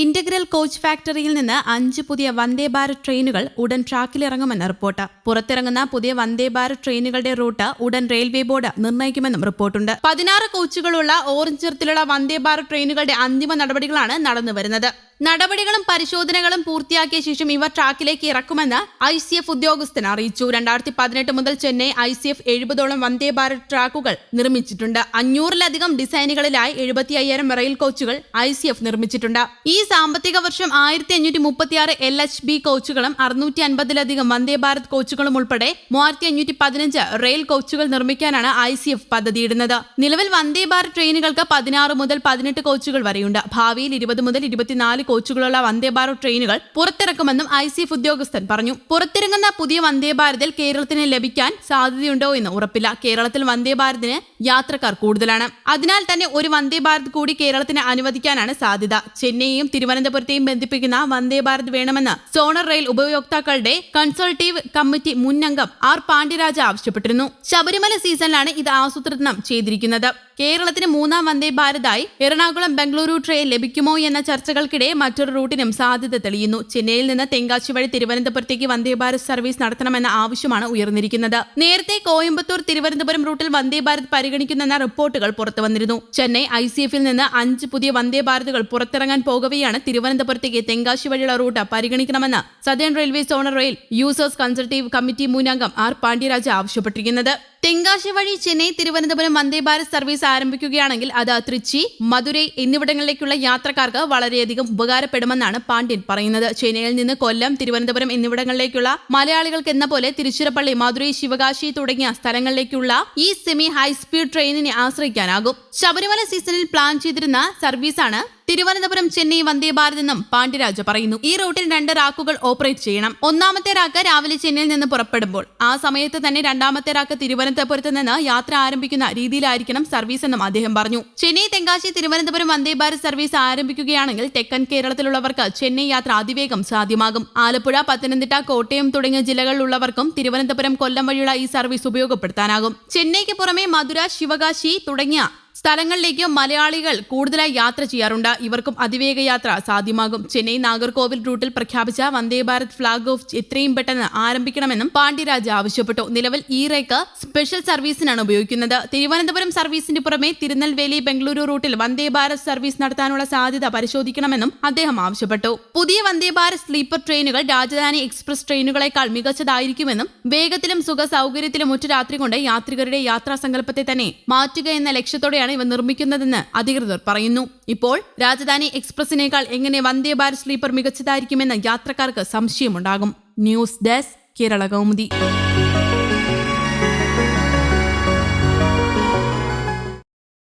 Integral coach ഫാക്ടറിയിൽ നിന്ന് അഞ്ച് പുതിയ വന്ദേ ഭാരത് ട്രെയിനുകൾ ഉടൻ ട്രാക്കിലിറങ്ങുമെന്ന് റിപ്പോർട്ട്. പുറത്തിറങ്ങുന്ന പുതിയ വന്ദേ ഭാരത് ട്രെയിനുകളുടെ റൂട്ട് ഉടൻ റെയിൽവേ ബോർഡ് നിർണയിക്കുമെന്നും റിപ്പോർട്ടുണ്ട്. പതിനാറ് കോച്ചുകളുള്ള ഓറഞ്ച് നിറത്തിലുള്ള വന്ദേ ഭാരത് ട്രെയിനുകളുടെ അന്തിമ നടപടികളാണ് നടന്നുവരുന്നത്. നടപടികളും പരിശോധനകളും പൂർത്തിയാക്കിയ ശേഷം ഇവ ട്രാക്കിലേക്ക് ഇറക്കുമെന്ന് ഐ സി എഫ് ഉദ്യോഗസ്ഥൻ അറിയിച്ചു. രണ്ടായിരത്തി പതിനെട്ട് മുതൽ ചെന്നൈ ഐ സി എഫ് എഴുപതോളം വന്ദേ ഭാരത് ട്രാക്കുകൾ നിർമ്മിച്ചിട്ടുണ്ട്. അഞ്ഞൂറിലധികം ഡിസൈനുകളിലായി എഴുപത്തി അയ്യായിരം റെയിൽ കോച്ചുകൾ ഐ സി എഫ് നിർമ്മിച്ചിട്ടുണ്ട്. ഈ സാമ്പത്തിക വർഷം ആയിരത്തി അഞ്ഞൂറ്റി മുപ്പത്തിയാറ് എൽ എച്ച് ബി കോച്ചുകളും അറുന്നൂറ്റി അൻപതിലധികം വന്ദേ ഭാരത് കോച്ചുകളും ഉൾപ്പെടെ മൂവായിരത്തി അഞ്ഞൂറ്റി പതിനഞ്ച് റെയിൽ കോച്ചുകൾ നിർമ്മിക്കാനാണ് ഐ സി എഫ് പദ്ധതിയിടുന്നത്. നിലവിൽ വന്ദേ ഭാരത് ട്രെയിനുകൾക്ക് പതിനാറ് മുതൽ പതിനെട്ട് കോച്ചുകൾ വരെയുണ്ട്. ഭാവിയിൽ ഇരുപത് മുതൽ ഇരുപത്തിനാല് കോച്ചുകളുള്ള വന്ദേ ഭാരത് ട്രെയിനുകൾ പുറത്തിറക്കുമെന്നും ഐ സി എഫ് ഉദ്യോഗസ്ഥൻ പറഞ്ഞു. പുറത്തിറങ്ങുന്ന പുതിയ വന്ദേ ഭാരതിൽ കേരളത്തിന് ലഭിക്കാൻ സാധ്യതയുണ്ടോ എന്ന് ഉറപ്പില്ല. കേരളത്തിൽ വന്ദേ ഭാരതിന് യാത്രക്കാർ കൂടുതലാണ്. അതിനാൽ തന്നെ ഒരു വന്ദേ ഭാരത് കൂടി കേരളത്തിന് അനുവദിക്കാനാണ് സാധ്യത. ചെന്നൈയും തിരുവനന്തപുരത്തെയും ബന്ധിപ്പിക്കുന്ന വന്ദേ ഭാരത് വേണമെന്ന് സോണർ റെയിൽ ഉപയോക്താക്കളുടെ കൺസൾട്ടീവ് കമ്മിറ്റി മുൻ അംഗം ആർ പാണ്ഡ്യരാജ ആവശ്യപ്പെട്ടിരുന്നു. ശബരിമല സീസണിലാണ് ഇത് ആസൂത്രണം ചെയ്തിരിക്കുന്നത്. കേരളത്തിന് മൂന്നാം വന്ദേ ഭാരതായി എറണാകുളം ബംഗളൂരു ട്രെയിൻ ലഭിക്കുമോ എന്ന ചർച്ചകൾക്കിടെ മറ്റൊരു റൂട്ടിനും സാധ്യത തെളിയുന്നു. ചെന്നൈയിൽ നിന്ന് തെങ്കാശി വഴി തിരുവനന്തപുരത്തേക്ക് വന്ദേ ഭാരത് സർവീസ് നടത്തണമെന്ന ആവശ്യമാണ് ഉയർന്നിരിക്കുന്നത്. നേരത്തെ കോയമ്പത്തൂർ തിരുവനന്തപുരം റൂട്ടിൽ വന്ദേ ഭാരത് പരിഗണിക്കുന്നെന്ന റിപ്പോർട്ടുകൾ പുറത്തു വന്നിരുന്നു ചെന്നൈ ഐ സി എഫിൽ നിന്ന് അഞ്ച് പുതിയ വന്ദേ ഭാരതുകൾ പുറത്തിറങ്ങാൻ പോകവെയാണ് തിരുവനന്തപുരത്തേക്ക് തെങ്കാശി വഴിയുള്ള റൂട്ട് പരിഗണിക്കണമെന്ന് southern railway zonal rail users consultative committee മൂന്നംഗം R Pandyaraj ആവശ്യപ്പെട്ടിരിക്കുന്നത്. തെങ്കാശി വഴി ചെന്നൈ തിരുവനന്തപുരം വന്ദേ ഭാരത് സർവീസ് ആരംഭിക്കുകയാണെങ്കിൽ അത് തൃച്ചി മധുരൈ എന്നിവിടങ്ങളിലേക്കുള്ള യാത്രക്കാർക്ക് വളരെയധികം ഉപകാരപ്പെടുമെന്നാണ് പാണ്ഡ്യൻ പറയുന്നത്. ചെന്നൈയിൽ നിന്ന് കൊല്ലം തിരുവനന്തപുരം എന്നിവിടങ്ങളിലേക്കുള്ള മലയാളികൾക്ക് എന്ന പോലെ തിരുച്ചിറപ്പള്ളി മധുരൈ ശിവകാശി തുടങ്ങിയ സ്ഥലങ്ങളിലേക്കുള്ള ഈ സെമി ഹൈസ്പീഡ് ട്രെയിനിനെ ആശ്രയിക്കാനാകും. ശബരിമല സീസണിൽ പ്ലാൻ ചെയ്തിരുന്ന സർവീസാണ് തിരുവനന്തപുരം ചെന്നൈ വന്ദേ ഭാരത് എന്നും പാണ്ഡ്യരാജ പറയുന്നു. ഈ റൂട്ടിൽ രണ്ട് റാക്കുകൾ ഓപ്പറേറ്റ് ചെയ്യണം. ഒന്നാമത്തെ റാക്ക് രാവിലെ ചെന്നൈയിൽ നിന്ന് പുറപ്പെടുമ്പോൾ. ആ സമയത്ത് തന്നെ രണ്ടാമത്തെ റാക്ക് തിരുവനന്തപുരത്ത് നിന്ന് യാത്ര ആരംഭിക്കുന്ന രീതിയിലായിരിക്കണം സർവീസ് എന്നും അദ്ദേഹം പറഞ്ഞു. ചെന്നൈ തെങ്കാശി തിരുവനന്തപുരം വന്ദേ ഭാരത് സർവീസ് ആരംഭിക്കുകയാണെങ്കിൽ തെക്കൻ കേരളത്തിലുള്ളവർക്ക് ചെന്നൈ യാത്ര അതിവേഗം സാധ്യമാകും. ആലപ്പുഴ പത്തനംതിട്ട കോട്ടയം തുടങ്ങിയ ജില്ലകളിലുള്ളവർക്കും തിരുവനന്തപുരം കൊല്ലം വഴിയുള്ള ഈ സർവീസ് ഉപയോഗപ്പെടുത്താനാകും. ചെന്നൈക്ക് പുറമെ മധുര ശിവകാശി തുടങ്ങിയ സ്ഥലങ്ങളിലേക്ക് മലയാളികൾ കൂടുതലായി യാത്ര ചെയ്യാറുണ്ട്. ഇവർക്കും അതിവേഗ യാത്ര സാധ്യമാകും. ചെന്നൈ നാഗർകോവിൽ റൂട്ടിൽ പ്രഖ്യാപിച്ച വന്ദേ ഭാരത് ഫ്ളാഗ് ഓഫ് എത്രയും പെട്ടെന്ന് ആരംഭിക്കണമെന്നും പാണ്ഡ്യരാജ് ആവശ്യപ്പെട്ടു. നിലവിൽ ഈ റേക്ക് സ്പെഷ്യൽ സർവീസിനാണ് ഉപയോഗിക്കുന്നത്. തിരുവനന്തപുരം സർവീസിന് പുറമെ തിരുനെൽവേലി ബംഗളൂരു റൂട്ടിൽ വന്ദേ ഭാരത് സർവീസ് നടത്താനുള്ള സാധ്യത പരിശോധിക്കണമെന്നും അദ്ദേഹം ആവശ്യപ്പെട്ടു. പുതിയ വന്ദേ ഭാരത് സ്ലീപ്പർ ട്രെയിനുകൾ രാജധാനി എക്സ്പ്രസ് ട്രെയിനുകളെക്കാൾ മികച്ചതായിരിക്കുമെന്നും വേഗത്തിലും സുഖ സൗകര്യത്തിലും ഒറ്റ രാത്രി കൊണ്ട് യാത്രികരുടെ യാത്രാ സങ്കല്പത്തെ തന്നെ മാറ്റുക എന്ന ലക്ഷ്യത്തോടെയാണ് ഇവ നിർമ്മിക്കുന്നതെന്ന് അധികൃതർ പറയുന്നു. ഇപ്പോൾ രാജധാനി എക്സ്പ്രസിനേക്കാൾ എങ്ങനെ വന്ദേ ഭാരത് സ്ലീപ്പർ മികച്ചതായിരിക്കുമെന്ന് യാത്രക്കാർക്ക് സംശയമുണ്ടാകും. News desk Kerala Kaumudi.